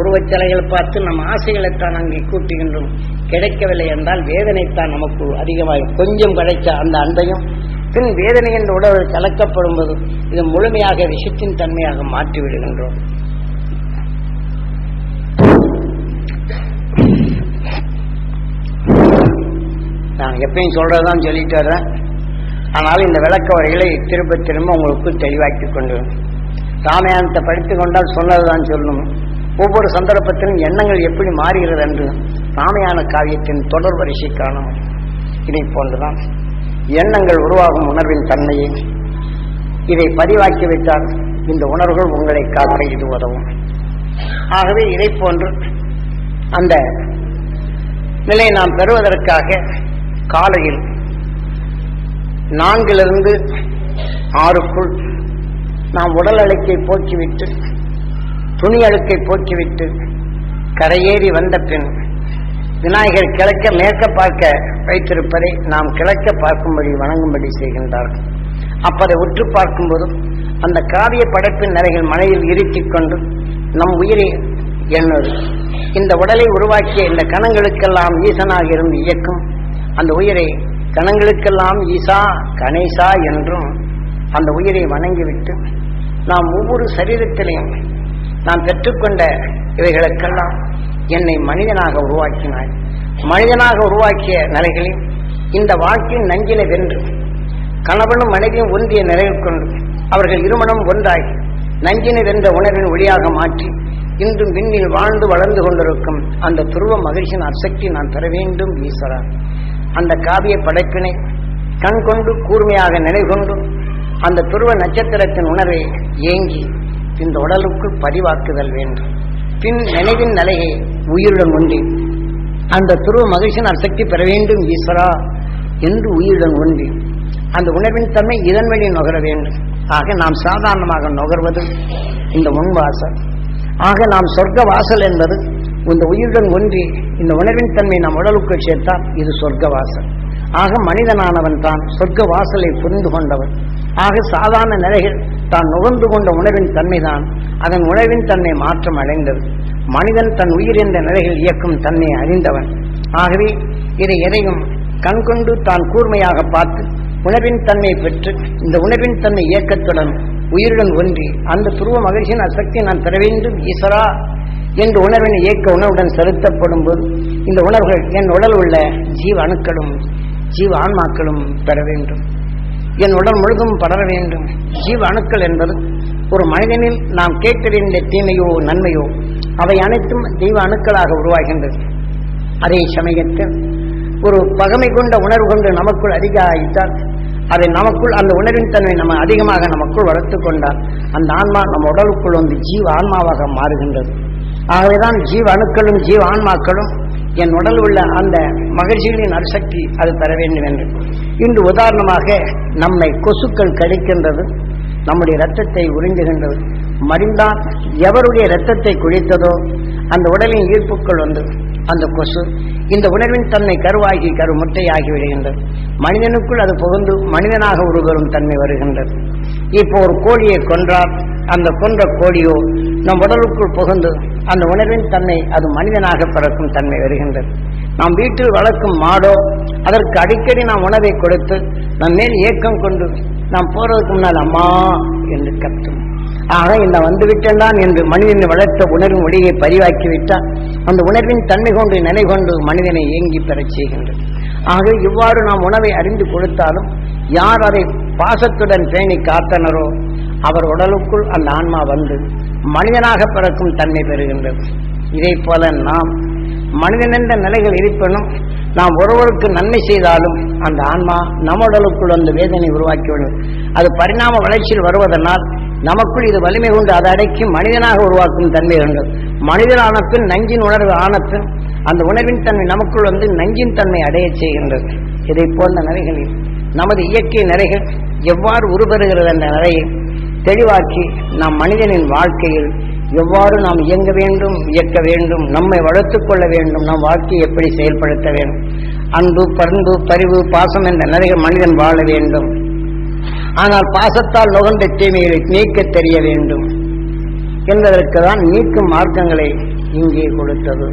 உருவச்சிலைகள் பார்த்து நம் ஆசைகளைத்தான் அங்கே கூட்டுகின்றோம். கிடைக்கவில்லை என்றால் வேதனைத்தான் நமக்கு அதிகமாக கொஞ்சம் கிடைச்ச அந்த அன்பையும் பின் வேதனை என்ற உடல் கலக்கப்படும் போது இது முழுமையாக விஷத்தின் தன்மையாக மாற்றிவிடுகின்றோம். நான் எப்பயும் சொல்றதான் சொல்லிட்டு வர்றேன். ஆனால் இந்த விளக்க வரைகளை திரும்ப திரும்ப உங்களுக்கு தெளிவாக்கி கொண்டு வரேன். ராமாயணத்தை படித்துக் கொண்டால் சொன்னதுதான் சொல்லணும். ஒவ்வொரு சந்தர்ப்பத்திலும் எண்ணங்கள் எப்படி மாறுகிறது என்று ராமாயண காவியத்தின் தொடர் வரிசை காணும் இதை போன்றுதான். எண்ணங்கள் உருவாகும் உணர்வின் தன்மையை. இதை பதிவாக்கி வைத்தால் இந்த உணர்வுகள் உங்களை காக்க இது உதவும். ஆகவே இதை போன்று அந்த நிலையை நாம் பெறுவதற்காக காலையில் நான்கிலிருந்து ஆறுக்குள் நாம் உடல் அழைக்கை போக்கிவிட்டு துணி அழுக்கை போக்கிவிட்டு கரையேறி வந்த பின் விநாயகர் கிழக்க மேற்க பார்க்க வைத்திருப்பதை நாம் கிழக்க பார்க்கும்படி வணங்கும்படி செய்கின்றார்கள். அப்பதை உற்று பார்க்கும்போதும் அந்த காவிய படைப்பின் நிலைகள் மனையில் இருத்திக் கொண்டு நம் உயிரை எண்ணுது. இந்த உடலை உருவாக்கிய இந்த கணங்களுக்கெல்லாம் ஈசனாக இருந்து இயக்கும் அந்த உயிரை கணங்களுக்கெல்லாம் ஈசா கணேசா என்றும் அந்த உயிரை வணங்கிவிட்டு நாம் ஒவ்வொரு சரீரத்திலையும் நான் பெற்றுக்கொண்ட இவைகளுக்கெல்லாம் என்னை மனிதனாக உருவாக்கினாய். மனிதனாக உருவாக்கிய நிலைகளில் இந்த வாழ்க்கையின் நஞ்சினை வென்று கணவனும் மனைவியும் ஒன்றிய நிலையில் கொண்டு அவர்கள் இருமணம் ஒன்றாய் நஞ்சினை வென்ற உணர்வின் ஒளியாக மாற்றி இன்றும் விண்ணில் வாழ்ந்து வளர்ந்து கொண்டிருக்கும் அந்த துருவ மகிழ்ச்சியின் அசக்தி நான் பெற வேண்டும் ஈஸ்வரா. அந்த காவிய படைப்பினை கண் கொண்டு கூர்மையாக நிலை கொண்டு அந்த துருவ நட்சத்திரத்தின் உணர்வை ஏங்கி இந்த உடலுக்குள் பதிவாக்குதல் வேண்டும். பின் நினைவின் நிலையை உயிருடன் ஒன்றி அந்த துருவ மகிழ்ச்சியின் சக்தி பெற வேண்டும் ஈஸ்வரா என்று உயிருடன் ஒன்றி அந்த உணர்வின் தன்மை இதன் வழி நுகர வேண்டும். ஆக நாம் சாதாரணமாக நுகர்வது இந்த முன்வாசல். ஆக நாம் சொர்க்க வாசல் என்பது இந்த உயிருடன் ஒன்றி இந்த உணர்வின் தன்மை நம் உடலுக்குள் சேர்த்தால் இது சொர்க்க வாசல் ஆக மனிதனானவன் தான் சொர்க்க வாசலை புரிந்து கொண்டவன். ஆக சாதாரண நிலைகள் தான் நுகர்ந்து கொண்ட உணவின் தன்மைதான் அதன் உணவின் தன்மை மாற்றம் அடைந்தது. மனிதன் தன் உயிர் என்ற நிலைகள் இயக்கும் தன்னை அறிந்தவன். ஆகவே இதை எதையும் கண்கொண்டு தான் கூர்மையாக பார்த்து உணவின் தன்மை பெற்று இந்த உணவின் தன்மை இயக்கத்துடன் உயிருடன் ஒன்றி அந்த துருவ மகிழ்ச்சியின் அசக்தி நான் பெற வேண்டும் ஈஸ்வரா என்று உணர்வின் இயக்க உணவுடன் செலுத்தப்படும் போது இந்த உணர்வுகள் என் உடல் உள்ள ஜீவ அணுக்களும் ஜீவ ஆன்மாக்களும் பெற வேண்டும். என் உடல் முழுதும் படர வேண்டும். ஜீவ அணுக்கள் என்பது ஒரு மனிதனில் நாம் கேட்டறிந்த தீமையோ நன்மையோ அவை அனைத்தும் தெய்வ அணுக்களாக உருவாகின்றது. அதே சமயத்தில் ஒரு பகமை கொண்ட உணர்வு கொண்டு நமக்குள் அதிகாரித்தால் அதை நமக்குள் அந்த உணர்வின் தன்மை நம்ம அதிகமாக நமக்குள் வளர்த்து கொண்டால் அந்த ஆன்மா நம்ம உடலுக்குள் வந்து ஜீவ ஆன்மாவாக மாறுகின்றது. ஆகவேதான் ஜீவ அணுக்களும் ஜீவ ஆன்மாக்களும் என் உடல் உள்ள அந்த மகிழ்ச்சிகளின் அரிசக்தி அது பெற வேண்டும் என்று. இன்று உதாரணமாக நம்மை கொசுக்கள் கடிக்கின்றது நம்முடைய இரத்தத்தை உறிஞ்சுகின்றது. மறிந்தால் எவருடைய இரத்தத்தை குடித்ததோ அந்த உடலின் ஈர்ப்புக்கள் வந்து அந்த கொசு இந்த உணர்வின் தன்மை கருவாகி கரு முட்டையாகி விடுகின்றது. மனிதனுக்குள் அது புகுந்து மனிதனாக உருவரும் தன்மை வருகின்றது. இப்போ ஒரு கோழியை கொன்றால் அந்த கொன்ற கோழியோ நம் உடலுக்குள் புகுந்து அந்த உணர்வின் தன்மை அது மனிதனாக பிறக்கும் தன்மை வருகின்றது. நாம் வீட்டில் வளர்க்கும் மாடோ அதற்கு அடிக்கடி நாம் உணவை கொடுத்து நம் மேல் ஏக்கம் கொண்டு நாம் போறதுக்கு முன்னால் அம்மா என்று கத்தும். ஆக இந்த வந்துவிட்டான் என்று மனிதனை வளர்த்த உணர்வின் ஒளியை பதிவாக்கி விட்டால் அந்த உணர்வின் தன்மை கொண்டு நிலை கொண்டு மனிதனை ஏங்கி பெறச் செய்கின்றது. ஆக இவ்வாறு நாம் உணவை அறிந்து கொடுத்தாலும் யார் அதை பாசத்துடன் பேணி காத்தனரோ அவர் உடலுக்குள் அந்த ஆன்மா வந்து மனிதனாக பிறக்கும் தன்மை பெறுகின்றது இதை போல நாம் மனிதன் என்ற நிலைகள் இருப்பினும் நாம் ஒருவருக்கு நன்மை செய்தாலும் அந்த ஆன்மா நம்ம உடலுக்குள் அந்த வேதனை உருவாக்கிவிடும் அது பரிணாம வளர்ச்சியில் வருவதனால் நமக்குள் இது வலிமை கொண்டு அதை அடக்கி மனிதனாக உருவாக்கும் தன்மை உண்டு மனிதனான பின் நஞ்சின் உணர்வு ஆன பின் அந்த உணர்வின் தன்மை நமக்குள் வந்து நஞ்சின் தன்மை அடையச் செய்கின்றது. இதை போன்ற நிலைகளில் நமது இயற்கை நிறைகள் எவ்வாறு உருபெறுகிறது என்ற நிறையை தெளிவாக்கி நாம் மனிதனின் வாழ்க்கையில் எவ்வாறு நாம் இயங்க வேண்டும் இயக்க வேண்டும் நம்மை வளர்த்து கொள்ள வேண்டும் நம் வாழ்க்கையை எப்படி செயல்படுத்த வேண்டும்? அன்பு பண்பு பரிவு பாசம் என்ற நிறைய மனிதன் வாழ வேண்டும். ஆனால் பாசத்தால் நுகர்ந்த தீமைகளை நீக்க தெரிய வேண்டும் என்பதற்கு தான் நீக்கும் மார்க்கங்களை இங்கே கொடுத்தது.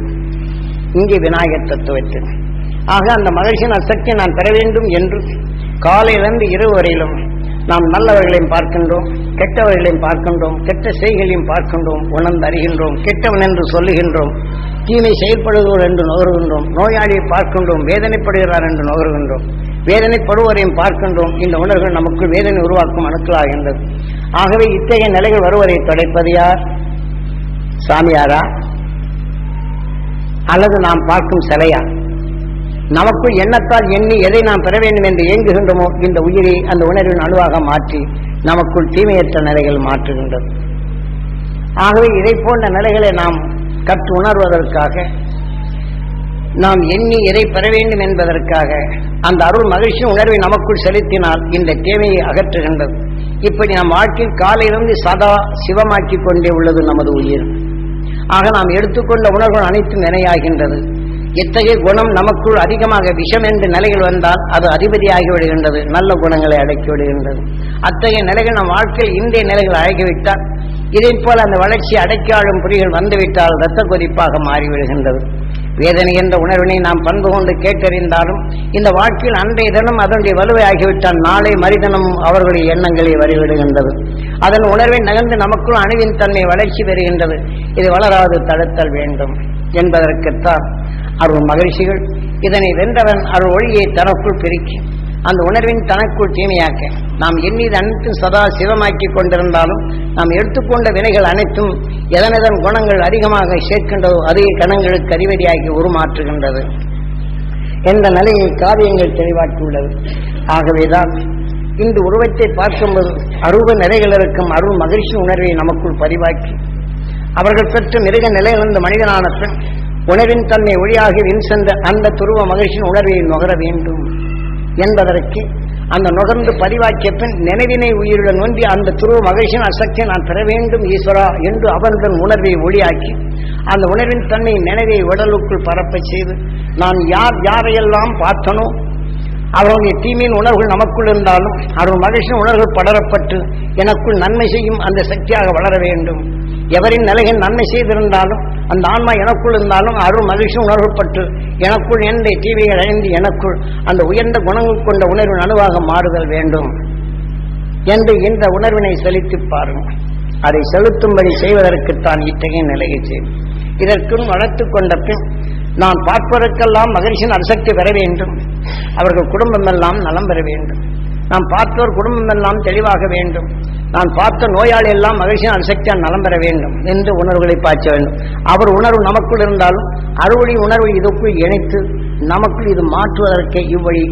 இங்கே விநாயகர் தத்துவத்தில். ஆக அந்த மகிழ்ச்சியின் அசக்தி நான் பெற வேண்டும் என்று காலையிலிருந்து இரவு வரையிலும் நாம் நல்லவர்களையும் பார்க்கின்றோம். கெட்டவர்களையும் பார்க்கின்றோம் கெட்ட செய்களையும் பார்க்கின்றோம் உணர்ந்து அறிகின்றோம் கெட்டவன் என்று சொல்லுகின்றோம் தீமை செயல்படுகிறோர் என்று நுகர்கின்றோம் நோயாளியை பார்க்கின்றோம் வேதனைப்படுகிறார் என்று நுகர்கின்றோம் வேதனைப்படுவரையும் பார்க்கின்றோம் இந்த உணர்வுகள் நமக்குள் வேதனை உருவாக்கும் அணுக்களாகின்றது. ஆகவே இத்தகைய நிலைகள் வருவதை தொடைப்பது யார்? சாமியாரா? அல்லது நாம் பார்க்கும் சிலையா? நமக்குள் எண்ணத்தால் எண்ணி எதை நாம் பெற வேண்டும் என்று இயங்குகின்றோமோ இந்த உயிரை அந்த உணர்வின் அணுவாக மாற்றி நமக்குள் தீமையற்ற நிலைகள் மாற்றுகின்றது. ஆகவே இதை போன்ற நிலைகளை நாம் கற்று உணர்வதற்காக நாம் எண்ணி எதை பெற வேண்டும் என்பதற்காக அந்த அருள் மகிழ்ச்சி உணர்வை நமக்குள் செலுத்தினால் இந்த தேவையை அகற்றுகின்றது. இப்படி நம் வாழ்க்கையில் காலையிலிருந்து சதா சிவமாக்கிக் கொண்டே உள்ளது நமது உயிர். ஆக நாம் எடுத்துக்கொண்ட உணர்வுகள் அனைத்தும் வினையாகின்றது இத்தகைய குணம் நமக்குள் அதிகமாக விஷம் என்று நிலைகள் வந்தால் அது அதிபதியாகி விடுகின்றது நல்ல குணங்களை அடக்கி விடுகின்றது. அத்தகைய நிலைகள் நம் வாழ்க்கையில் இந்திய நிலைகள் அழகிவிட்டால் இதை போல அந்த வளர்ச்சி அடைக்காளும் புரிகள் வந்துவிட்டால் இரத்த கொதிப்பாக மாறிவிடுகின்றது. வேதனை என்ற உணர்வினை நாம் பண்பு கொண்டு கேட்டறிந்தாலும் இந்த வாழ்க்கையில் அன்றைய தினம் அதனுடைய வலுவை ஆகிவிட்டால் நாளை மரிதனம் அவர்களுடைய எண்ணங்களை வரிவிடுகின்றது அதன் உணர்வை நகர்ந்து நமக்குள் அணுவின் தன்மை வளர்ச்சி பெறுகின்றது. இது வளராது தடுத்தல் வேண்டும் என்பதற்குத்தான் அருள் மகிழ்ச்சிகள். இதனை வென்றவன் அருள் ஒளியை தனக்குள் பெருக்கி அந்த உணர்வின் தனக்குள் தீமையாக்க நாம் எண்ணிது அனைத்தும் சதா சிவமாக்கி கொண்டிருந்தாலும் நாம் எடுத்துக்கொண்ட வினைகள் அனைத்தும் எதனதன் குணங்கள் அதிகமாக சேர்க்கின்றதோ அதிக கணங்களுக்கு அதிபதியாகி உருமாற்றுகின்றது. என்ற நிலையை காவியங்கள் தெளிவாக்கியுள்ளது ஆகவேதான் இந்த உருவத்தை பார்க்கும்போது அருவ நிலைகள் இருக்கும் அருள் மகிழ்ச்சி உணர்வை நமக்குள் பதிவாக்கி அவர்கள் பெற்ற மிருக நிலையிலிருந்து மனிதனான பின் உணவின் தன்மை ஒளியாகி வின் சென்ற அந்த துருவ மகிழ்ச்சியின் உணர்வை நுகர வேண்டும் என்பதற்கு அந்த நுகர்ந்து பதிவாக்கிய பின் நினைவினை உயிருடன் ஒன்றி அந்த துருவ மகிழ்ச்சியின் அசக்தியை நான் பெற வேண்டும் ஈஸ்வரா என்று அவனுடன் உணர்வை ஒளியாக்கி அந்த உணர்வின் தன்மை நினைவை உடலுக்குள் பரப்பச் செய்து நான் யார் யாரையெல்லாம் பார்த்தனோ அவருடைய தீமையின் உணர்வுகள் நமக்குள் இருந்தாலும் அவர்கள் மகிழ்ச்சியின் உணர்வுகள் படரப்பட்டு எனக்குள் நன்மை செய்யும் அந்த சக்தியாக வளர வேண்டும். எவரின் நிலையில் நன்மை செய்திருந்தாலும் அந்த ஆன்மா எனக்குள் இருந்தாலும் அருள் மகிழ்ச்சி உணர்வுப்பட்டு எனக்குள் என்ற தீமைகள் அடைந்து எனக்குள் அந்த உயர்ந்த குணங்கள் கொண்ட உணர்வின் அணுவாக மாறுதல் வேண்டும் என்று இந்த உணர்வினை செலுத்தி பாருங்கள். அதை செலுத்தும்படி செய்வதற்குத்தான் இத்தகைய நிலையை செய்யும் இதற்கும் வளர்த்து கொண்ட பின் நான் பார்ப்பதற்கெல்லாம் மகிழ்ச்சியின் அரசக்தி பெற வேண்டும். அவர்கள் குடும்பமெல்லாம் நலம் பெற வேண்டும். நாம் பார்த்தோர் குடும்பம் எல்லாம் தெளிவாக வேண்டும். நான் பார்த்த நோயாளி எல்லாம் மகிழ்ச்சியின் சக்தியால் நலம் பெற வேண்டும் என்று உணர்வுகளை பாய்ச்ச வேண்டும். அவர் உணர்வு நமக்குள் இருந்தாலும் அறுவடை உணர்வு இதற்குள் இணைத்து நமக்குள் இது மாற்றுவதற்கே இவ்வழி.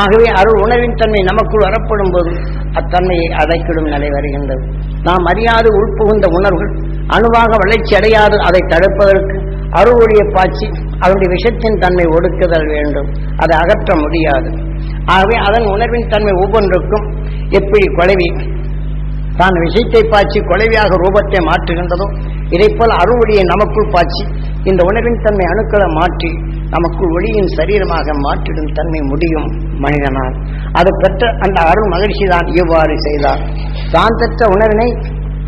ஆகவே அருள் உணர்வின் தன்மை நமக்குள் வரப்படும் போது அத்தன்மையை அடைக்கிடும் நிலை வருகின்றது. நாம் அறியாது உள்புகுந்த உணர்வுகள் அணுவாக வளர்ச்சி அடையாது அதை தடுப்பதற்கு அருளுடைய பாய்ச்சி அதனுடைய விஷத்தின் தன்மை ஒடுக்குதல் வேண்டும். அதை அகற்ற முடியாது. ஆகவே அதன் உணர்வின் தன்மை ஒவ்வொன்றுக்கும் எப்படி கொலைவி தான் விஷயத்தை பாய்ச்சி குழவியாக ரூபத்தை மாற்றுகின்றதோ இதைப்போல் அருவொழியை நமக்குள் பாய்ச்சி இந்த உணர்வின் தன்மை அணுக்களை மாற்றி நமக்குள் ஒளியின் சரீரமாக மாற்றிடும் தன்மை முடியும் மனிதனால். அது பெற்ற அந்த அருள் மகிழ்ச்சி தான் இவ்வாறு செய்தார். தான் பெற்ற உணர்வினை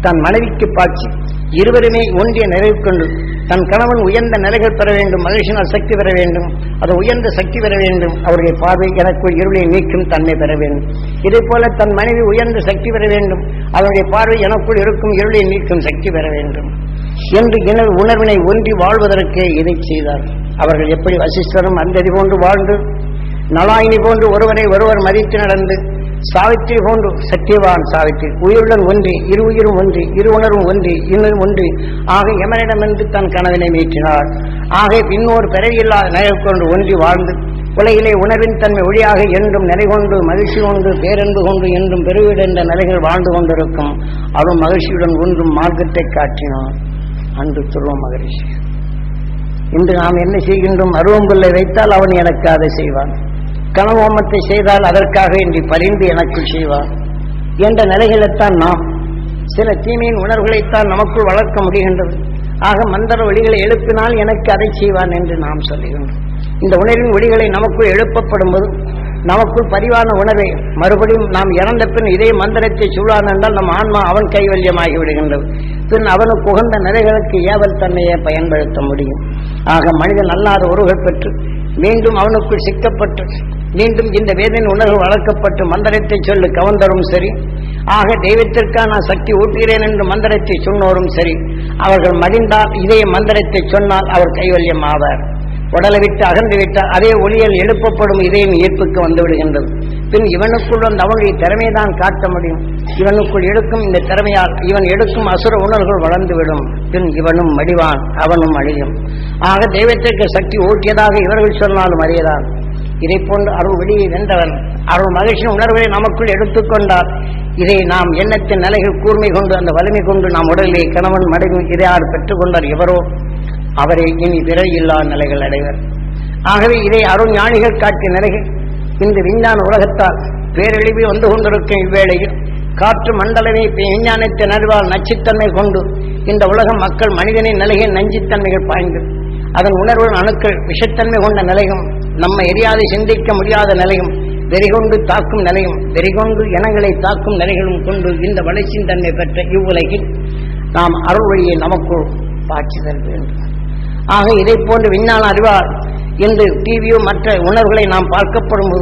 தன் மனைவிக்கு பாய்ச்சி இருவருமே ஒன்றிய நிறைவு கொண்டு தன் கணவன் உயர்ந்த நிலைகள் பெற வேண்டும் மகிழ்ச்சினால் சக்தி பெற வேண்டும் அது உயர்ந்த சக்தி பெற வேண்டும் அவருடைய பார்வை எனக்குள் இருளை நீக்கும் தன்மை பெற வேண்டும். இதே போல தன் மனைவி உயர்ந்த சக்தி பெற வேண்டும் அவருடைய பார்வை எனக்குள் இருக்கும் இருளை நீக்கும் சக்தி பெற வேண்டும். என்று இன உணர்வினை ஒன்றி வாழ்வதற்கே இதை செய்தார். அவர்கள் எப்படி வசிஷ்டரும் அந்ததி போன்று வாழ்ந்து நலாயினி போன்று ஒருவரை ஒருவர் மதித்து நடந்து சாவித்திரி போன்று சத்தியவான் சாவித்திரி. உயிருடன் ஒன்றி இரு உயிரும் ஒன்று இரு உணரும் ஒன்று இன்னும் ஒன்று. ஆக எமனிடமிருந்து தன் கனவினை மீட்டினார் ஆக இன்னொரு பிறவியில்லாத நிலை கொண்டு ஒன்றி வாழ்ந்து உலகிலே உணர்வின் தன்மை ஒளியாக என்றும் நிலை கொண்டு மகிழ்ச்சி கொண்டு பேரன்பு கொண்டு என்றும் பெருவீடு என்ற நிலைகள் வாழ்ந்து கொண்டிருக்கும். அவன் மகிழ்ச்சியுடன் ஒன்றும் மார்க்கத்தை காட்டினான். அன்று துருவ மகிழ்ச்சி இன்று நாம் என்ன செய்கின்றோம்? அருவம்புல்லை வைத்தால் அவன் எனக்கு அதை செய்வான். கனவோமத்தை செய்தால் அதற்காக இன்றி பரிந்து எனக்கு செய்வான் என்ற நிலைகளைத்தான் நாம். சில தீமையின் உணர்வுகளைத்தான் நமக்குள் வளர்க்க முடிகின்றது. ஆக மந்திர ஒளிகளை எழுப்பினால் எனக்கு அதை செய்வான் என்று நாம் சொல்லுகின்றோம். இந்த உணர்வின் ஒளிகளை நமக்குள் எழுப்பப்படும் போது நமக்குள் பதிவான உணர்வை மறுபடியும் நாம் இறந்த பின் இதே மந்திரத்தை சூழான் என்றால் நம் ஆன்மா அவன் கைவல்யமாகி விடுகின்றது. பின் அவனுக்கு உகந்த நிலைகளுக்கு ஏவல் தன்மையை பயன்படுத்த முடியும். ஆக மனிதன் அல்லாத உறவுகள் பெற்று மீண்டும் அவனுக்குள் சிக்கப்பட்டு மீண்டும் இந்த வேதனை உணர்வு வளர்க்கப்பட்டு மந்திரத்தை சொல்லு கவர்ந்தரும் சரி. ஆக தெய்வத்திற்காக நான் சக்தி ஊட்டுகிறேன் என்று மந்திரத்தை சொன்னோரும் சரி. அவர்கள் மடிந்தால் இதே மந்திரத்தை சொன்னால் அவர் கைவல்யம் ஆவார் உடலை விட்டு அகன்று விட்டால் அதே ஒளியல் எழுப்பப்படும் இதயம் ஈர்ப்புக்கு வந்து விடுகின்றது பின் இவனுக்குள் அந்த அவனுடைய திறமையை காட்ட முடியும். இவனுக்குள் எடுக்கும் இந்த திறமையால் இவன் எடுக்கும் அசுர உணர்வுகள் வளர்ந்துவிடும். பின் இவனும் மடிவான் அவனும் அழியும். ஆக தெய்வத்திற்கு சக்தி ஓட்டியதாக இவர்கள் சொன்னாலும் அறியதான் இதை போன்று அருள் வெளியை வென்றவன் அருள் மகிழ்ச்சியின் உணர்வை நமக்குள் எடுத்துக்கொண்டார் இதை நாம் எண்ணத்தின் நிலைகள் கூர்மை கொண்டு அந்த வலிமை கொண்டு நாம் உடலிலே கணவன் மடங்கு இதையார் பெற்றுக்கொண்டார் எவரோ அவரை இனி பிறவியில்லா நிலைகள் அடைவர். ஆகவே இதை அருள் ஞானிகள் காட்டிய நிலைகள் இந்த விஞ்ஞான உலகத்தால் பேரழிவு வந்து கொண்டிருக்கும் இவ்வேளையில் காற்று மண்டலமே விஞ்ஞானத்தின் அறிவால் நச்சுத்தன்மை கொண்டு இந்த உலகம் மக்கள் மனிதனின் நிலையில் நஞ்சித்தன்மைகள் பாய்ந்து அதன் உணர்வு அணுக்கள் விஷத்தன்மை கொண்ட நிலையும் நம்ம எரியாதை சிந்திக்க முடியாத நிலையும் வெறிகொண்டு தாக்கும் நிலையும் வெறிகொண்டு இனங்களை தாக்கும் நிலைகளும் கொண்டு இந்த வளர்ச்சியின் தன்மை பெற்ற இவ்வுலகில் நாம் அருள் வழியை நமக்குள் பாய்ச்சுதல் வேண்டும் ஆக இதை போன்று விஞ்ஞான அறிவால் இன்று டிவியோ மற்ற உணர்வுகளை நாம் பார்க்கப்படும்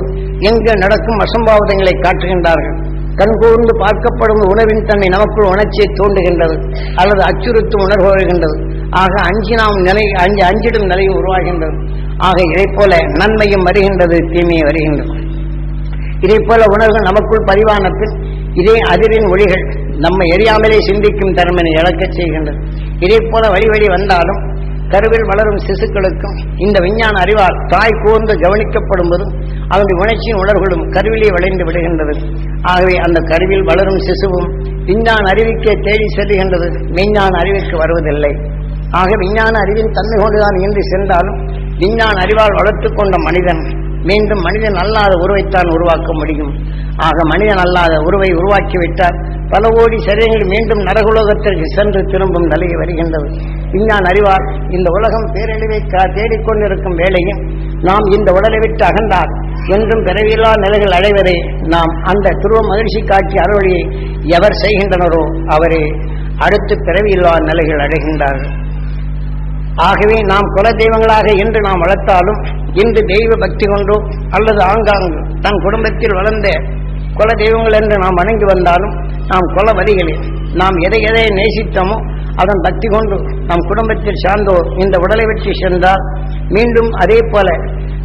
எங்கு நடக்கும் அசம்பாவிதங்களை காட்டுகின்றார்கள். கண்கூர்ந்து பார்க்கப்படும் உணவின் தன்மை நமக்குள் உணர்ச்சியை தூண்டுகின்றது அல்லது அச்சுறுத்தும் உணர்வு வருகின்றது. ஆக அஞ்சி நாம் நிலை அஞ்சு அஞ்சிடும் நிலையும் உருவாகின்றது. ஆக இதை போல நன்மையும் வருகின்றது தீமையும் வருகின்றது. இதை போல உணர்வுகள் நமக்குள் பதிவான பின் இதே அதிரின் ஒளிகள் நம்ம எரியாமலே சிந்திக்கும் தன்மையை இழக்கச் செய்கின்றது. இதே போல வழி வழி வந்தாலும் கருவில் வளரும் சிசுக்களுக்கும் இந்த விஞ்ஞான அறிவால் தாய் கூர்ந்து கவனிக்கப்படும் போதும் அவனுடைய உணர்ச்சியின் உணர்வுகளும் கருவிலே விளைந்து விடுகின்றது. ஆகவே அந்த கருவில் வளரும் சிசுவும் விஞ்ஞான அறிவிக்கே தேடி செல்கின்றது. விஞ்ஞான அறிவிற்கு வருவதில்லை. ஆக விஞ்ஞான அறிவின் தன்மை கொண்டுதான் இன்று சென்றாலும் விஞ்ஞான அறிவால் வளர்த்துக் கொண்ட மனிதன் மீண்டும் மனிதன் அல்லாத உருவைத்தான் உருவாக்க முடியும். ஆக மனிதன் அல்லாத உருவை உருவாக்கிவிட்டால் பல கோடி சரீரங்கள் மீண்டும் நரகுலோகத்திற்கு சென்று திரும்பும் நிலை வருகின்றது. விஞ்ஞான் அறிவார் இந்த உலகம் பேரழிவை கா- தேடிக்கொண்டிருக்கும் வேளையில் நாம் இந்த உடலை விட்டு அகன்றால் என்றும் பிறவியில்லா நிலைகள் அடைவதை நாம் அந்த துருவ மகிழ்ச்சி காட்சி அறுவழியை எவர் செய்கின்றனரோ அவரே அடுத்து பிறவியில்லா நிலைகள் அடைகின்றார்கள். ஆகவே நாம் குல தெய்வங்களாக இன்று நாம் வளர்த்தாலும் இன்று தெய்வ பக்தி கொண்டோ அல்லது ஆங்காங்கு தன் குடும்பத்தில் வளர்ந்த குல தெய்வங்கள் என்று நாம் வணங்கி வந்தாலும் நாம் குல வழிகளில் நாம் எதை எதை நேசித்தோமோ அதன் பக்தி கொண்டு நம் குடும்பத்தில் சார்ந்தோர் இந்த உடலை வெற்றி சென்றால் மீண்டும் அதே போல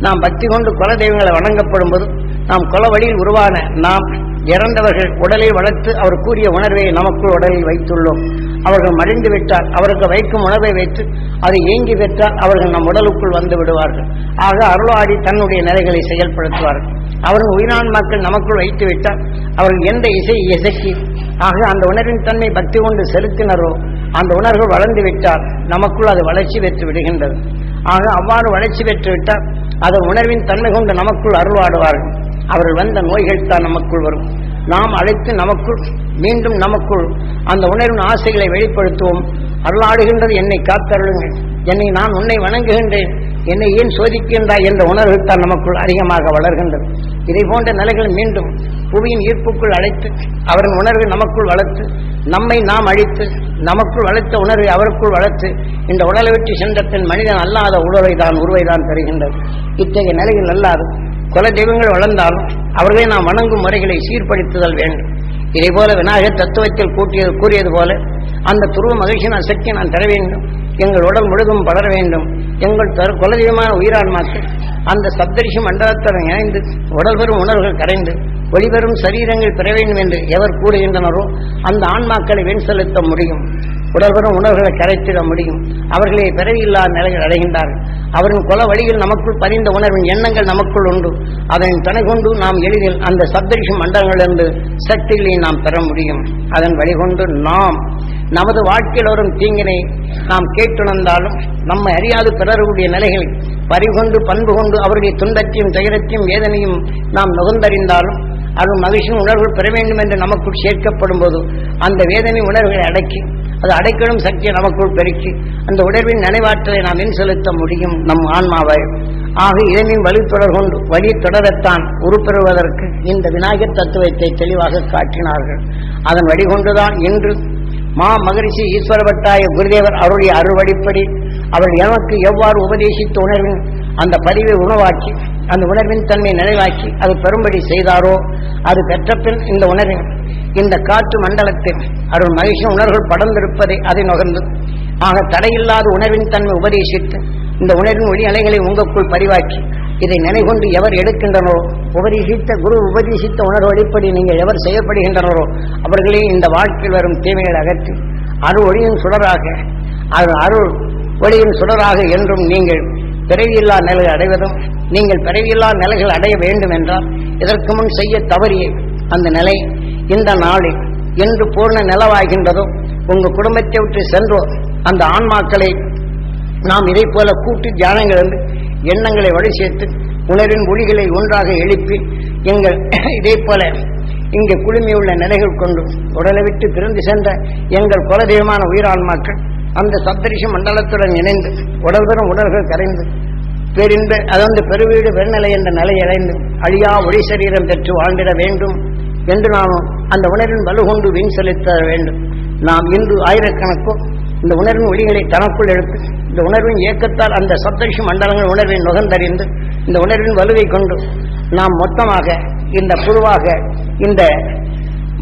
நாம் பக்தி கொண்டு குல தெய்வங்களை வணங்கப்படும் போது நாம் குல வழியில் உருவான நாம் இறந்தவர்கள் உடலை வளர்த்து அவர் கூறிய உணர்வை நமக்குள் உடலில் வைத்துள்ளோம். அவர்கள் மடிந்து விட்டால் அவருக்கு வைக்கும் உணவை வைத்து அதை ஏங்கி பெற்றால் அவர்கள் நம் உடலுக்குள் வந்து விடுவார்கள். ஆக அருளாடி தன்னுடைய நிலைகளை செயல்படுத்துவார்கள். அவர்கள் உயிரான் மக்கள் நமக்குள் வைத்து விட்டால் அவர்கள் எந்த இசை இசைக்கு ஆக அந்த உணர்வின் தன்மை பக்தி கொண்டு செலுத்தினரோ அந்த உணர்வு வளர்ந்து விட்டால் நமக்குள் அது வளர்ச்சி பெற்று விடுகின்றது. ஆக அவ்வாறு வளர்ச்சி பெற்று விட்டால் அதன் உணர்வின் தன்மை கொண்டு நமக்குள் அருள்வாடுவார்கள் அவர்கள் வந்த நோய்கள் தான் நமக்குள் வரும். நாம் அழைத்து நமக்குள் மீண்டும் நமக்குள் அந்த உணர்வின் ஆசைகளை வெளிப்படுத்துவோம். அருளாடுகின்றது என்னை காத்தருளுங்கள். என்னை நான் உன்னை வணங்குகின்றேன். என்னை ஏன் சோதிக்கின்றாய்? என்ற உணர்வு தான் நமக்குள் அதிகமாக வளர்கின்றது. இதை போன்ற நிலைகள் மீண்டும் புவியின் ஈர்ப்புக்குள் அழைத்து அவரின் உணர்வை நமக்குள் வளர்த்து நம்மை நாம் அழித்து நமக்குள் வளர்த்த உணர்வை அவருக்குள் வளர்த்து இந்த உடலை வெற்றி சென்ற பின் மனிதன் அல்லாத உணர்வை தான் உருவை தான் தருகின்றது. இத்தகைய நிலையில் அல்லாது குல தெய்வங்கள் வளர்ந்தாலும் அவர்களை நாம் வணங்கும் முறைகளை சீர்படுத்துதல் வேண்டும். இதே போல விநாயகர் தத்துவத்தில் கூட்டியது கூறியது போல அந்த துருவ மகிழ்ச்சியின் சக்தி நான் தர வேண்டும். எங்கள் உடல் முழுதும் படர வேண்டும். எங்கள் குலதெய்வமான உயிரான்மாக்கள் அந்த சப்தரிஷி மண்டலத்துடன் இணைந்து உடல் பெறும் உணர்வுகள் கரைந்து ஒளிபெறும் சரீரங்கள் பெற வேண்டும் என்று எவர் கூறுகின்றனரோ அந்த ஆன்மாக்களை வெண் செலுத்த முடியும். உடல்பெறும் உணர்வுகளை கரைத்திட முடியும். அவர்களை பிறவியில்லாத நிலைகள் அடைகின்றார்கள். அவரின் குல வழியில் நமக்குள் பதிந்த உணர்வின் எண்ணங்கள் நமக்குள் உண்டு. அதன் துணை கொண்டு நாம் எளிதில் அந்த சப்தரிஷி மண்டலங்களிலிருந்து சக்திகளை நாம் பெற முடியும். அதன் வழிகொண்டு நாம் நமது வாழ்க்கையில் வரும் தீங்கினை நாம் கேட்டுணர்ந்தாலும் நம்மை அறியாது பிறருடைய நிலைகளை பறிகொண்டு பண்பு கொண்டு அவருடைய துன்பத்தையும் துயரத்தையும் வேதனையும் நாம் நுகர்ந்தறிந்தாலும் அது மகிழ்ச்சியின் உணர்வுகள் பெற வேண்டும் என்று நமக்குள் சேர்க்கப்படும் போது அந்த வேதனை உணர்வுகளை அடக்கி அது அடைக்கணும் சக்தியை நமக்குள் பெருக்கி அந்த உணர்வின் நினைவாற்றலை நாம் என் செலுத்த முடியும் நம் ஆன்மாவை ஆக இதனின் வழி தொடர் கொண்டு வழி தொடரத்தான் உருப்பெறுவதற்கு இந்த விநாயகர் தத்துவத்தை தெளிவாக காட்டினார்கள். அதன் வழிகொண்டுதான் இன்று மா மகரிஷி ஈஸ்வரபட்டாய குருதேவர் அவருடைய அருள்வழிப்படி அவர் எனக்கு எவ்வாறு உபதேசித்த உணர்வின் அந்த பதிவை உணவாக்கி அந்த உணர்வின் தன்மை நினைவாக்கி அது பெரும்படி செய்தாரோ அது பெற்ற பின் இந்த உணர்வின் இந்த காற்று மண்டலத்தில் அருள் மகிழ்ச்சி உணர்வுகள் படர்ந்திருப்பதை அதை நுகர்ந்து ஆக தடையில்லாத உணர்வின் தன்மை உபதேசித்து இந்த உணர்வின் ஒளி அலைகளை உங்களுக்குள் பரிவாக்கி இதை நினைகொண்டு எவர் எடுக்கின்றனோ உபதேசித்த குரு உபதேசித்த உணர்வு அடிப்படி நீங்கள் எவர் செயல்படுகின்றனரோ அவர்களே இந்த வாழ்க்கையில் வரும் தீமைகளை அகற்றி அருள் ஒளியின் சுடராக அருள் ஒளியின் சுடராக என்றும் நீங்கள் பிறவியில்லா நிலைகள் அடைவதும் நீங்கள் பிறவியில்லா நிலைகள் அடைய வேண்டும் என்றால் இதற்கு முன் செய்ய தவறிய அந்த நிலை இந்த நாளில் என்று பூர்ண நிலவாகின்றதோ உங்க குடும்பத்தை விட்டு சென்றோ அந்த ஆன்மாக்களை நாம் இதை போல கூட்டு தியானங்களிருந்து எண்ணங்களை வழி சேர்த்து உணரின் ஒளிகளை ஒன்றாக எழுப்பி எங்கள் இதே போல இங்கே குழுமியுள்ள நிலைகள் கொண்டு உடலை விட்டு பிறந்து சென்ற எங்கள் குலதெய்வமான உயிரான்மாக்கள் அந்த சப்தரிஷ மண்டலத்துடன் இணைந்து உடல் பெறும் உடல்கள் கரைந்து பேரின்ப அதாவது பெருவீடு பெருநிலை என்ற நிலை அடைந்து அழியா ஒளி சரீரம் பெற்று வாழ்ந்திட வேண்டும் என்று நாம் அந்த உணர்வின் வலுகொண்டு வீண் செலுத்த வேண்டும். நாம் இன்று ஆயிரக்கணக்கோ இந்த உணர்வின் ஒளிகளை தனக்குள் எடுத்து இந்த உணர்வின் இயக்கத்தால் அந்த சப்தரிஷி மண்டலங்கள் உணர்வை நுகர்ந்தறிந்து இந்த உணர்வின் வலுவை கொண்டு நாம் மொத்தமாக இந்த பொதுவாக இந்த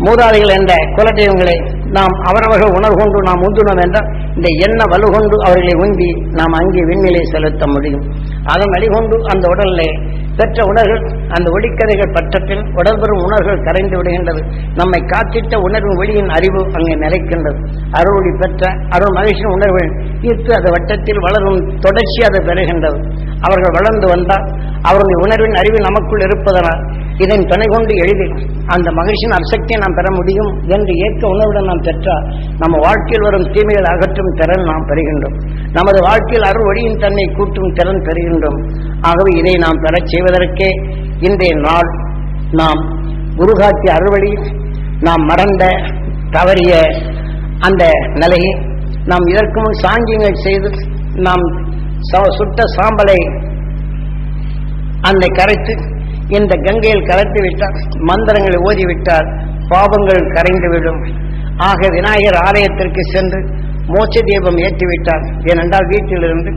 மூதாதைகள் என்ற குலதெய்வங்களை நாம் அவரவர்கள் உணர்வு கொண்டு நாம் உந்துணோம் என்றால் இந்த எண்ண வலுகொண்டு அவர்களை உந்தி நாம் அங்கே விண்ணிலை செலுத்த முடியும். அதன் வழிகொண்டு அந்த உடலில் பெற்ற உணர்கள் அந்த ஒளிக்கதைகள் பற்றத்தில் உடல் உணர்கள் உணர்வுகள் கரைந்து விடுகின்றது. நம்மை காத்திட்ட உணர்வு ஒளியின் அறிவு அங்கே நிலைக்கின்றது. அருள் பெற்ற அருள் மகிழ்ச்சியின் உணர்வு ஈர்த்து அது வட்டத்தில் வளரும் தொடர்ச்சி அது பெறுகின்றது. அவர்கள் வளர்ந்து வந்தால் அவருடைய உணர்வின் அறிவு நமக்குள் இருப்பதனால் இதன் துணை கொண்டு எளிதில் அந்த மகிழ்ச்சியின் அசக்தியை நாம் பெற முடியும் என்று ஏற்க உணர்வுடன் நாம் பெற்றால் நம்ம வாழ்க்கையில் வரும் தீமைகள் அகற்றும் திறன் நாம் பெறுகின்றோம். நமது வாழ்க்கையில் அருள் ஒளியின் தன்னை கூட்டும் திறன் பெறுகின்றோம். ஆகவே இதை நாம் பெறச் செய்வதற்கே இன்றைய நாள் நாம் குருகாட்சி அறுவழி நாம் மறந்த தவறிய அந்த நிலையை நாம் இதற்கு முன் சாங்கியங்கள் செய்து நாம் சுட்ட சாம்பலை அந்த கரைத்து இந்த கங்கையில் கலத்து விட்டார். மந்திரங்களை ஓதிவிட்டால் பாவங்கள் கரைந்துவிடும் ஆக விநாயகர் ஆலயத்திற்கு சென்று மோட்ச தீபம் ஏற்றிவிட்டார். ஏனென்றால் வீட்டிலிருந்து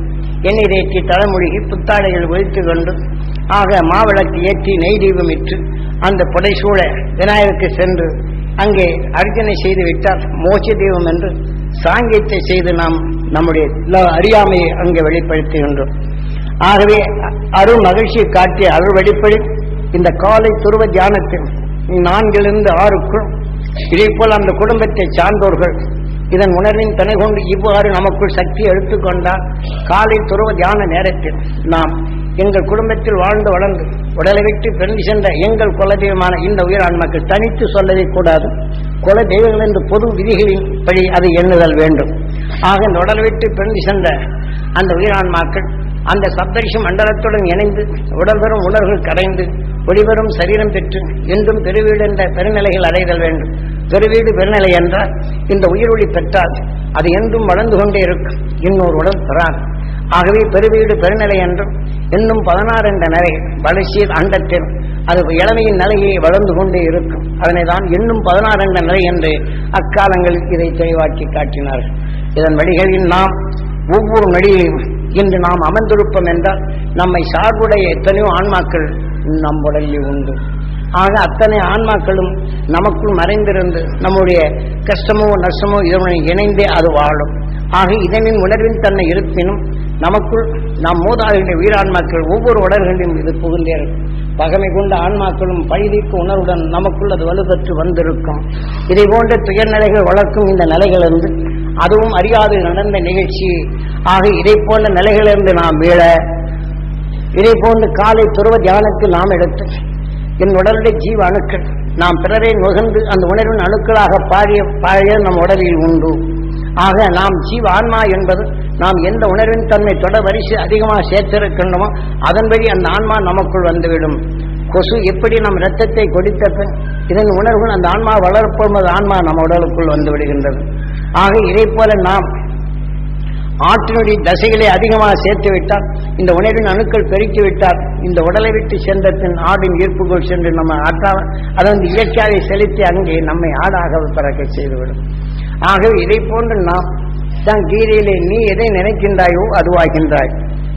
எண்ணெய் ஏற்றி தலைமொழிகி புத்தாடைகள் ஒழித்து கொண்டு ஆக மாவிளக்கு ஏற்றி நெய் தீபம் இட்டு அந்த புடைசூழ விநாயகருக்கு சென்று அங்கே அர்ச்சனை செய்து விட்டார். மோட்ச தீபம் என்று சாங்கியத்தை செய்து நாம் நம்முடைய அறியாமையை அங்கே வெளிப்படுத்துகின்றோம். ஆகவே அ- அருள் மகிழ்ச்சியை காட்டிய அருள் வெளிப்படி. இந்த காலை துருவ தியானத்தில் நான்கிலிருந்து ஆறுக்குள் இதே போல் அந்த குடும்பத்தை சார்ந்தோர்கள் இதன் உணர்வின் துணை கொண்டு இவ்வாறு நமக்குள் சக்தி எடுத்துக்கொண்டால் காலை துருவ தியான நேரத்தில் நாம் எங்கள் குடும்பத்தில் வாழ்ந்து வளர்ந்து உடலை விட்டு பிறந்து சென்ற எங்கள் குலதெய்வமான இந்த உயிரான்மக்கள் தனித்து சொல்லவே கூடாது. குல தெய்வங்கள் என்று பொது விதிகளின் படி அதை எண்ணுதல் வேண்டும். ஆக இந்த உடலை விட்டு பிறந்து சென்ற அந்த உயிரான்மாக்கள் அந்த சப்தரிஷி மண்டலத்துடன் இணைந்து உடல் பெறும் உணர்வுகள் கரைந்து ஒளிவரும் சரீரம் பெற்று என்றும் பெருவீடு என்ற பெருநிலைகள் அடைதல் வேண்டும். பெருவீடு பெருநிலை என்றால் இந்த உயிரொளி பெற்றால் அது என்றும் வளர்ந்து கொண்டே இருக்கும். இன்னொரு உடல் பெறான் ஆகவே பெருவீடு பெருநிலை என்றும் இன்னும் பதினாறு என்ற நிலை வளர்ச்சியில் அண்டத்தில் அது இளமையின் நிலையை வளர்ந்து கொண்டே இருக்கும். அதனை தான் இன்னும் பதினாறு என்ற நிலை என்று அக்காலங்களில் இதை தெளிவாக்கி காட்டினார்கள். இதன் வழிகளில் நாம் ஒவ்வொரு நொடியிலும் இன்று நாம் அமர்ந்திருப்போம் என்றால் நம்மை சார்புடைய எத்தனையோ ஆன்மாக்கள் நம் உடலில் உண்டு. ஆக அத்தனை ஆன்மாக்களும் நமக்குள் மறைந்திருந்து நம்முடைய கஷ்டமோ நஷ்டமோ இதனுடன் இணைந்தே அது வாழும். ஆக இதனின் உணர்வின் தன்னை இருப்பினும் நமக்குள் நம் மூதாதைகளுடைய உயிரான்மாக்கள் ஒவ்வொரு உடல்களிலும் இது புகுந்தே இருக்கும். பகமை கொண்ட ஆன்மாக்களும் பழிதீர்க்க உணர்வுடன் நமக்குள் அது வலுப்பெற்று வந்திருக்கும். இதை போன்ற துயர்நிலைகள் வளர்க்கும் இந்த நிலைகளிலிருந்து அதுவும் அறியாது நடந்த நிகழ்ச்சி. ஆக இதை போன்ற நிலைகளிலிருந்து நாம் மீள இதை போன்று காலை துருவ தியானத்தில் நாம் எடுத்து என் உடலுடைய ஜீவ அணுக்கள் நாம் பிறரை நுகர்ந்து அந்த உணர்வின் அணுக்களாக பாடிய பாழிய நம் உடலில் உண்டு. ஆக நாம் ஜீவ ஆன்மா என்பது நாம் எந்த உணர்வின் தன்மை தொடர் வரிசை அதிகமாக சேர்த்திருக்கின்றோமோ அதன்படி அந்த ஆன்மா நமக்குள் வந்துவிடும். கொசு எப்படி நம் இரத்தத்தை கொடித்த பின் இதன் உணர்வுகள் அந்த ஆன்மா வளர்ப்போது ஆன்மா நம்ம உடலுக்குள் வந்து விடுகின்றது. ஆக இதை போல நாம் ஆற்றினுடைய தசைகளை அதிகமாக சேர்த்து விட்டால் இந்த உணர்வின் அணுக்கள் பெருக்கி விட்டால் இந்த உடலை விட்டு சென்ற பின் ஆடின் ஈர்ப்புகள் சென்று நம்ம ஆட்டா அதை வந்து இயற்கையாக செலுத்தி அங்கே நம்மை ஆடாக பிறக்க செய்துவிடும். ஆகவே இதை போன்று நாம் தான் கீதையிலே நீ எதை நினைக்கின்றாயோ அதுவாகின்றாய்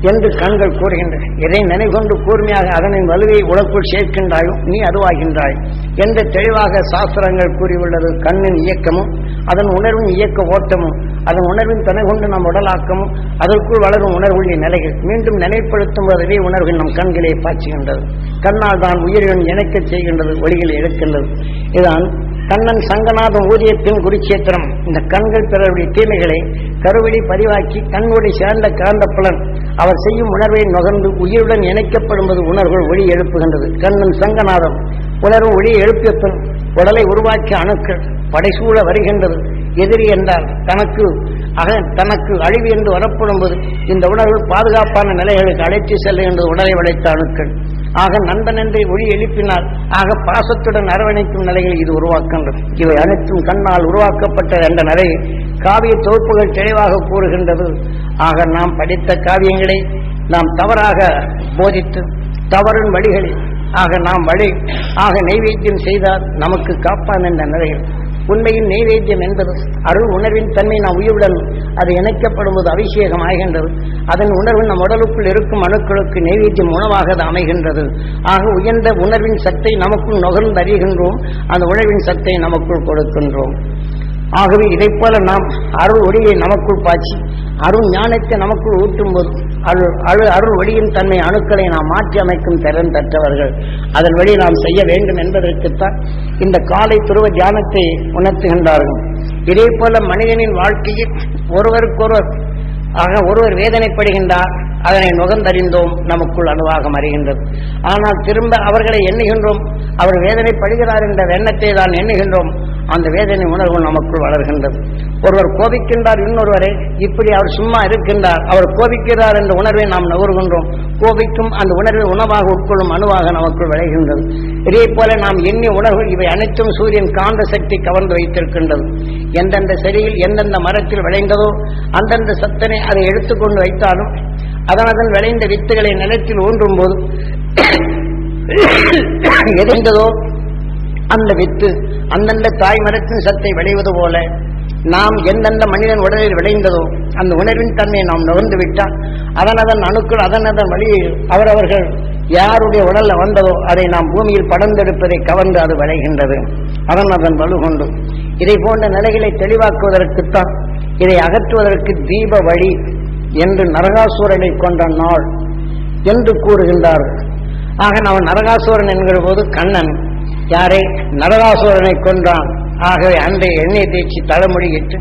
என்று கண்கள் கூறுகின்றன. எதை நினைகொண்டு கூர்மையாக அதனின் வலுவை உலக்குள் சேர்க்கின்றாயோ நீ அதுவாகின்றாய் என்று தெளிவாக சாஸ்திரங்கள் கூறியுள்ளது. கண்ணின் இயக்கமும் அதன் உணர்வின் இயக்க ஓட்டமும் அதன் உணர்வின் துணை கொண்டு நம் உடலாக்கமும் அதற்குள் வளரும் உணர்வுள்ள நிலைகள். மீண்டும் நினைப்படுத்தும் போது அதே நம் கண்களை பாய்ச்சுகின்றது. கண்ணால் தான் உயிரின் இணைக்கச் செய்கின்றது ஒளிகளை எடுக்கின்றது இதுதான் கண்ணன் சங்கநாதம் ஊதிய பின் குருச்சேத்திரம். இந்த கண்கள் பிறருடைய தீமைகளை கருவெளி பதிவாக்கி கண்ணுடைய சேர்ந்த காந்த புலன் அவர் செய்யும் உணர்வை நுகர்ந்து உயிருடன் இணைக்கப்படும்போது உணர்வுகள் ஒளி எழுப்புகின்றது. கண்ணன் சங்கநாதம் உணர்வு ஒளி எழுப்பிய பின் உடலை உருவாக்கிய அணுக்கள் படைசூழ வருகின்றது. எதிரி என்றால் தனக்கு அக தனக்கு அழிவு என்று வரப்படும் போது இந்த உணர்வு பாதுகாப்பான நிலைகளுக்கு அழைத்து செல்லுகின்றது. உடலை வளைத்த அணுக்கள். ஆக நண்பன் என்றை ஒளி எழுப்பினால் ஆக பாசத்துடன் அரவணைக்கும் நிலையில் இது உருவாக்கின்றது. இவை அனைத்தும் கண்ணால் உருவாக்கப்பட்ட என்ற நிலை காவிய தொகுப்புகள் தெளிவாக கூறுகின்றது. ஆக நாம் படித்த காவியங்களை நாம் தவறாக போதித்து தவறின் வழிகளில் ஆக நாம் வழி ஆக நைவேத்தியம் செய்தால் நமக்கு காப்பான் என்ற நிலையில் உண்மையின் நைவேத்தியம் என்பது அருள் உணர்வின் தன்மை நாம் உயிருடன் அது இணைக்கப்படும் போது அபிஷேகம் ஆகின்றது அதன் உணர்வு நம் உடலுக்குள் இருக்கும் அணுக்களுக்கு நைவேத்தியம் உணவாக அது அமைகின்றது. ஆக உயர்ந்த உணர்வின் சத்தை நமக்குள் நுகர்ந்து அறிகின்றோம். அந்த உணர்வின் சத்தை நமக்குள் கொடுக்கின்றோம். ஆகவே இதைப்போல நாம் அருள் ஒளியை நமக்குள் பாய்ச்சி அருள் ஞானத்தை நமக்குள் ஊட்டும் போது அருள் அருள் அருள் ஒளியின் தன்மை அணுக்களை நாம் மாற்றி அமைக்கும் திறன் பெற்றவர்கள். அதன் வழி நாம் செய்ய வேண்டும் என்பதற்குத்தான் இந்த காலை துருவ தியானத்தை உணர்த்துகின்றார்கள். இதே போல மனிதனின் வாழ்க்கையில் ஒருவருக்கொருவர் ஆக ஒருவர் வேதனைப்படுகின்றார் அதனை நுகர்ந்தறிந்தோம் நமக்குள் அணுவாக அறிகின்றது ஆனால் திரும்ப அவர்களை எண்ணுகின்றோம் அவர் வேதனைப்படுகிறார் என்ற எண்ணத்தை தான் எண்ணுகின்றோம் அந்த வேதனை உணர்வு நமக்குள் வளர்கின்றது. ஒருவர் கோபிக்கின்றார் இன்னொருவரை இப்படி அவர் சும்மா இருக்கின்றார். அவர் கோபிக்கிறார் என்ற உணர்வை நாம் நுகர்கின்றோம். கோபிக்கும் அந்த உணர்வை உணவாக உட்கொள்ளும் அணுவாக நமக்குள் விளைகின்றது. இதே போல நாம் எண்ணிய உணர்வு இவை அனைத்தும் சூரியன் காந்த சக்தி கவர்ந்து வைத்திருக்கின்றது. எந்தெந்த செடியில் எந்தெந்த மரத்தில் விளைந்ததோ அந்தந்த சத்தனை அதை எடுத்துக்கொண்டு வைத்தாலும் அதனதன் விளைந்த வித்துகளை நிலத்தில் ஊன்றும் போது எரிந்ததோ அந்த வித்து அந்தந்த தாய் மரத்தின் சத்தை விளைவது போல நாம் எந்தெந்த மனிதன் உடலில் விளைந்ததோ அந்த உணர்வின் தன்மையை நாம் நுகர்ந்து விட்டால் அதன் அதன் அணுக்கள் அதன் அதன் வழியில் அவரவர்கள் யாருடைய உடலில் வந்ததோ அதை நாம் பூமியில் படர்ந்தெடுப்பதை கவர்ந்து அது விளைகின்றது. அதன் அதன் வலுகொண்டு இதை போன்ற நிலைகளை தெளிவாக்குவதற்குத்தான் இதை அகற்றுவதற்கு தீப வழி என்று நரகாசூரனை கொண்ட நாள் என்று கூறுகின்றார்கள். ஆக நாம் நரகாசுரன் என்கிற போது கண்ணன். யாரை நடராசுரனை கொன்றான். ஆகவே அன்றை எண்ணெய் தேய்ச்சி தலைமுடியிட்டு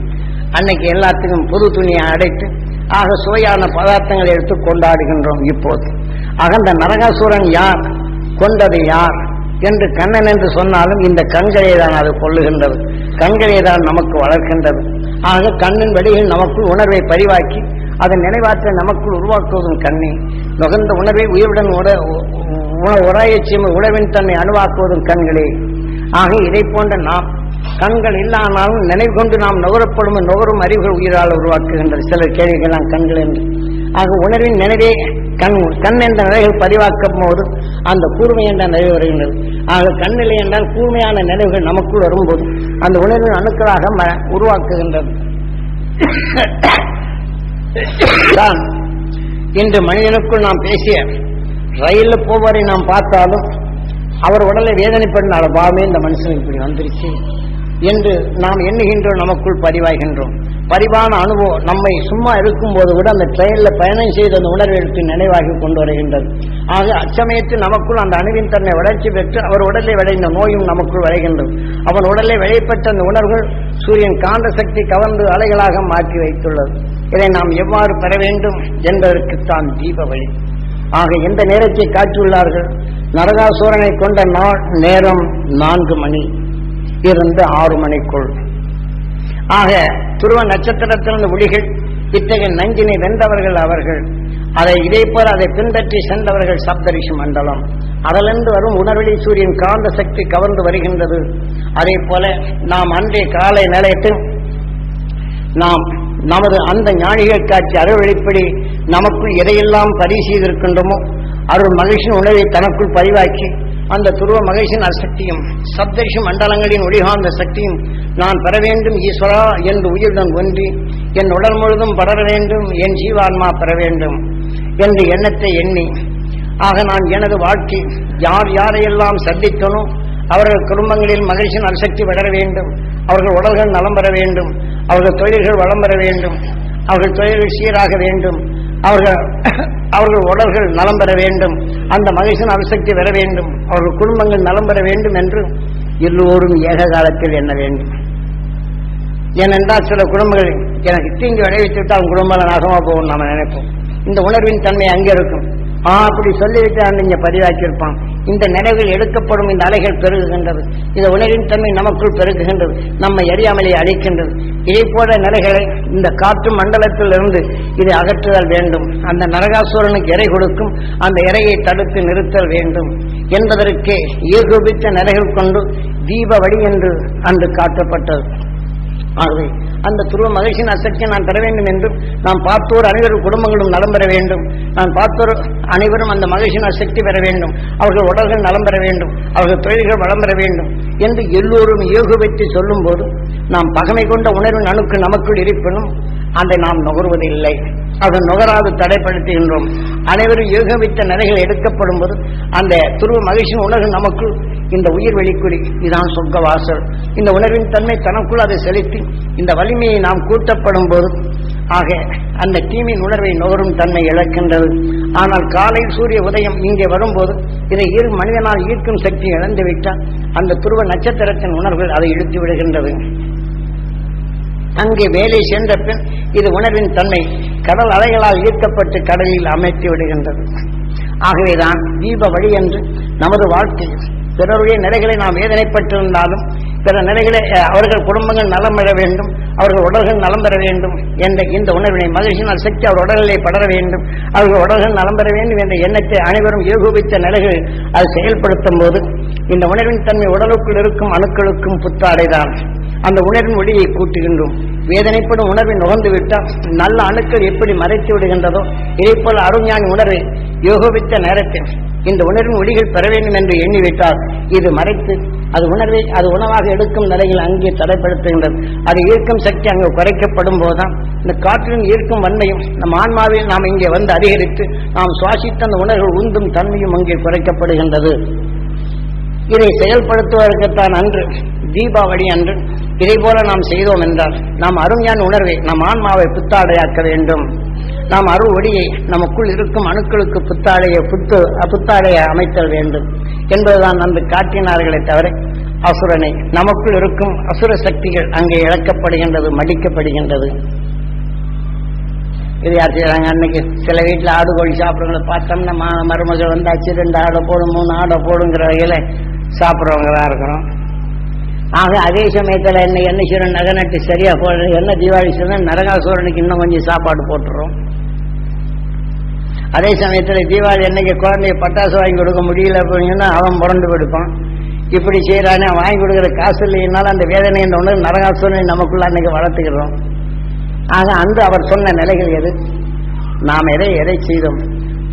அன்னைக்கு எல்லாத்துக்கும் புது துணியை அடைத்து ஆக சுவையான பதார்த்தங்களை எடுத்து கொண்டாடுகின்றோம் இப்போது. ஆக அந்த நரகாசுரன் யார்? கொண்டது யார்? என்று கண்ணன் என்று சொன்னாலும் இந்த கண்களே தான் அது கொள்ளுகின்றது கண்களே தான் நமக்கு வளர்க்கின்றது. ஆக கண்ணின் வழியில் நமக்குள் உணர்வை பரிவாக்கி அதன் நினைவாற்ற நமக்குள் உருவாக்குவதும் கண்ணே. நுகர்ந்த உணர்வை உயிருடன் உராயச்சியம் உழவின் தன்னை அணுவாக்குவதும் கண்களே. ஆக இதை போன்ற நாம் கண்கள் இல்லாமலும் நினைவு கொண்டு நாம் நுகரப்படும் நுகரும் அறிவுகள் உயிரால் உருவாக்குகின்றது சிலர் கேள்விகளாம் கண்கள் என்று. ஆக உணர்வின் நினைவே கண் கண் என்ற நிலைகள் பதிவாக்கும் போது அந்த கூர்மை என்ற நினைவு வருகின்றது. ஆக கண்ணிலை என்றால் கூர்மையான நினைவுகள் நமக்குள் வரும்போது அந்த உணர்வின் அணுக்களாக ம- உருவாக்குகின்றது. தான் இன்று மனிதனுக்குள் நாம் பேசிய ரயிலில் போவரை நாம் பார்த்தாலும் அவர் உடலை வேதனைப்படினால பாவமே இந்த மனுஷனுக்கு இப்படி வந்துருச்சு என்று நாம் எண்ணுகின்றோம் நமக்குள் பதிவாகின்றோம் பதிவான அனுபவம் நம்மை சும்மா இருக்கும் போது கூட அந்த ட்ரெயினில் பயணம் செய்த அந்த உணர்வை நினைவாகி கொண்டு வருகின்றது. ஆக அச்சமயத்தில் நமக்குள் அந்த அணுவின் தன்னை வளர்ச்சி பெற்று அவர் உடலை விளைந்த நோயும் நமக்குள் விளைகின்றது அவன் உடலை விளையப்பட்ட அந்த உணர்வுகள் சூரியன் காந்த சக்தி கவர்ந்து அலைகளாக மாற்றி வைத்துள்ளது. இதை நாம் எவ்வாறு பெற வேண்டும் என்பதற்குத்தான் தீப வழி. ஆக எந்த நேரத்தை காட்டியுள்ளார்கள்? நரகாசூரனை கொண்ட நாள் நேரம் நான்கு மணி. இருந்து ஆறு மணிக்குள். ஆக துருவ நட்சத்திரத்திலிருந்து ஒளிகள் இத்தகைய நஞ்சினை வென்றவர்கள் அவர்கள். அதை இதே போல அதை பின்பற்றி சென்றவர்கள் சப்தரிஷி மண்டலம். அதிலிருந்து வரும் உணர்வெளி சூரியன் காந்த சக்தி கவர்ந்து வருகின்றது. அதே போல நாம் அன்றைய காலை நிலையத்தில் நாம் நமது அந்த ஞானிகள் காட்சி அருள் நமக்கு எதையெல்லாம் பதிவு செய்திருக்கின்றோமோ அருள் மகிழ்ச்சியின் உணவை தனக்குள் பதிவாக்கி அந்த துருவ மகிழ்ச்சியின் அசக்தியும் சப்தரிஷி மண்டலங்களின் ஒளிகாந்த சக்தியும் நான் பெற வேண்டும் ஈஸ்வரா என்று உயிருடன் ஒன்றி என் உடல் முழுதும் படர வேண்டும் என் ஜீவான்மா பெற வேண்டும் என்று எண்ணத்தை எண்ணி ஆக நான் எனது வாழ்க்கை யார் யாரையெல்லாம் சந்தித்தனோ அவர்கள் குடும்பங்களில் மகிழ்ச்சியின் நல்சக்தி வளர வேண்டும் அவர்கள் உடல்கள் நலம் பெற வேண்டும் அவர்கள் தொழில்கள் வளம் பெற வேண்டும் அவர்கள் தொழில்கள் சீராக வேண்டும் அவர்கள் அவர்கள் உடல்கள் நலம் பெற வேண்டும். அந்த மகேசன் அணுசக்தி பெற வேண்டும். அவர்கள் குடும்பங்கள் நலம் பெற வேண்டும் என்று எல்லோரும் ஏக காலத்தில் எண்ண வேண்டும். ஏனென்றால் சில குடும்பங்கள் எனக்கு தீங்கு விளைவித்து விட்டு அவங்க குடும்பம் நாசமா போகும் நாம நினைப்போம். இந்த உணர்வின் தன்மை அங்கே இருக்கும். அப்படி சொல்லிவிட்டு இங்க பதிவாக்கியிருப்பான். இந்த நிலைகள் எடுக்கப்படும் இந்த அலைகள் பெருகுகின்றது. இந்த உணர்வின் தன்மை நமக்குள் பெருகுகின்றது. நம்மை அறியாமலே அழிக்கின்றது. இதை போல நிலைகளை இந்த காற்று மண்டலத்தில் இருந்து இதை அகற்றுதல் வேண்டும். அந்த நரகாசுரனுக்கு இறை கொடுக்கும் அந்த இறையை தடுத்து நிறுத்தல் வேண்டும். என்பதற்கே ஏகோபித்த நிலைகள் கொண்டு தீப வழி என்று அன்று காட்டப்பட்டது. ஆகவே அந்த துருவ மகிழ்ச்சியின் அசக்தியை நான் பெற வேண்டும் என்றும் நான் பார்த்தோர் அனைவரும் குடும்பங்களும் நலம் பெற வேண்டும். நான் பார்த்தோர் அனைவரும் அந்த மகிழ்ச்சியின் அசக்தி பெற வேண்டும். அவர்கள் உடல்கள் நலம் பெற வேண்டும். அவர்கள் தொழில்கள் வளம் பெற வேண்டும் என்று எல்லோரும் யோகுபற்றி சொல்லும் போது நாம் பகமை கொண்ட உணர்வு அணுக்கு நமக்குள் இருப்பினும் அதை நாம் நுகர்வதில்லை. அதை நுகராது தடைப்படுத்துகின்றோம். அனைவரும் யோகவித்த நிலைகள் எடுக்கப்படும் போது அந்த துருவ மகிழ்ச்சியின் உணர்வு நமக்குள் இந்த உயிர் வெளிக்குறி. இதுதான் சொர்க்க வாசல் இந்த உணர்வின் தன்மை தனக்குள் அதை செலுத்தி இந்த வலிமையை நாம் கூட்டப்படும் போது ஆக அந்த தீமின் உணர்வை நுகரும் தன்மை இழக்கின்றது. ஆனால் காலை சூரிய உதயம் இங்கே வரும்போது இதை இரு மனிதனால் ஈர்க்கும் சக்தி இழந்துவிட்டால் அந்த துருவ நட்சத்திரத்தின் உணர்வுகள் அதை இழுத்து விடுகின்றது. அங்கே வேலை சென்ற பின் இது உணர்வின் தன்மை கடல் அலைகளால் ஈர்க்கப்பட்டு கடலில் அமைத்து விடுகின்றது. ஆகவேதான் தீப வழி என்று நமது வாழ்க்கையில் பிறருடைய நிலைகளை நாம் வேதனைப்பட்டிருந்தாலும் பிற நிலைகளை அவர்கள் குடும்பங்கள் நலம் பெற வேண்டும் அவர்கள் உடல்கள் நலம் பெற வேண்டும் என்ற இந்த உணர்வினை மகிழ்ச்சியினால் சக்தி அவர் உடல்களை படர வேண்டும். அவர்கள் உடல்கள் நலம் பெற வேண்டும் என்ற எண்ணத்தை அனைவரும் ஏகோபித்த நிலைகள் அது செயல்படுத்தும் போது இந்த உணர்வின் தன்மை உடலுக்குள் இருக்கும் அணுக்களுக்கும் புத்தாடைதான். அந்த உணர்வின் ஒளியை கூட்டுகின்றோம். வேதனைப்படும் உணர்வை நுகர்ந்து விட்டால் நல்ல அணுக்கள் எப்படி மறைத்து விடுகின்றதோ இதே போல அருஞானி உணர்வை யோகவித்த நேரத்தில் இந்த உணர்வின் ஒளிகள் பெற வேண்டும் என்று எண்ணிவிட்டால் இது மறைத்து அது உணர்வை அது உணவாக எடுக்கும் நிலையில் அங்கே தடைப்படுத்துகின்றது. அது ஈர்க்கும் சக்தி அங்கு குறைக்கப்படும் போதுதான். இந்த காற்றின் ஈர்க்கும் வன்மையும் நம் ஆன்மாவில் நாம் இங்கே வந்து அதிகரித்து நாம் சுவாசித்த அந்த உணர்வு உந்தும் தன்மையும் அங்கே குறைக்கப்படுகின்றது. இதை செயல்படுத்துவதற்குத்தான் அன்று தீபாவளி அன்று இதை போல நாம் செய்தோம் என்றால் நாம் அருமையான உணர்வை நம் ஆன்மாவை புத்தாடையாக்க வேண்டும். நாம் அறுவடியை நமக்குள் இருக்கும் அணுக்களுக்கு புத்தாடையை புத்து புத்தாடையை அமைத்தல் வேண்டும் என்பதுதான் அன்று காட்டினார்களே தவிர அசுரனை நமக்குள் இருக்கும் அசுர சக்திகள் அங்கே இழக்கப்படுகின்றது மடிக்கப்படுகின்றது. இது யார் செய்யறாங்க அன்னைக்கு? சில வீட்டில் ஆடு கோழி சாப்பிட்றவங்கள பார்த்தோம்னா மா மருமகள் வந்தாச்சு ரெண்டு ஆடை போடும் மூணு ஆடை போடுங்கிற வகையில் சாப்பிட்றவங்க தான் இருக்கிறோம். ஆக அதே சமயத்தில் என்ன என்ன செய்யணும் நகை நட்டு சரியாக போடுறது என்ன தீபாவளி செய்யணும் நரகாசூரனுக்கு இன்னும் கொஞ்சம் சாப்பாடு போட்டுறோம். அதே சமயத்தில் தீபாவளி என்னைக்கு குழந்தைய பட்டாசு வாங்கி கொடுக்க முடியல அப்படின்னா அவன் புரண்டு கொடுப்பான் இப்படி செய்யறானே அவன் வாங்கி கொடுக்குற காசு இல்லைனாலும் அந்த வேதனை இந்த ஒன்று நரகாசுரனை நமக்குள்ள அன்னைக்கு வளர்த்துக்கிறோம். ஆக அந்த அவர் சொன்ன நிலைகள் எது? நாம் எதை எதை செய்தோம்?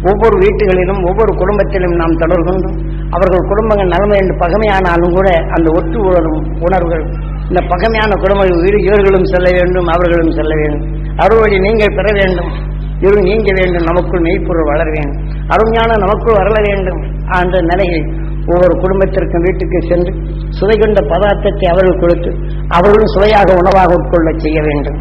ஒவ்வொரு வீட்டுகளிலும் ஒவ்வொரு குடும்பத்திலும் நாம் தொடர்கொண்டும் அவர்கள் குடும்பங்கள் நன்மை என்று பகமையானாலும் கூட அந்த ஒட்டு உணரும் உணர்வுகள் இந்த பகமையான குடும்பங்கள் இவர்களும் செல்ல வேண்டும் அவர்களும் செல்ல வேண்டும். அறுவடை நீங்கள் பெற வேண்டும். இரு நீங்க வேண்டும் நமக்குள் மெய்ப்பொருள் வளர வேண்டும். அருஞானம் நமக்குள் வளர வேண்டும் அந்த நிலையில் ஒவ்வொரு குடும்பத்திற்கும் வீட்டுக்கு சென்று சுவை கொண்ட பதார்த்தத்தை அவர்கள் கொடுத்து அவர்களும் சுவையாக உணவாக உட்கொள்ள செய்ய வேண்டும்.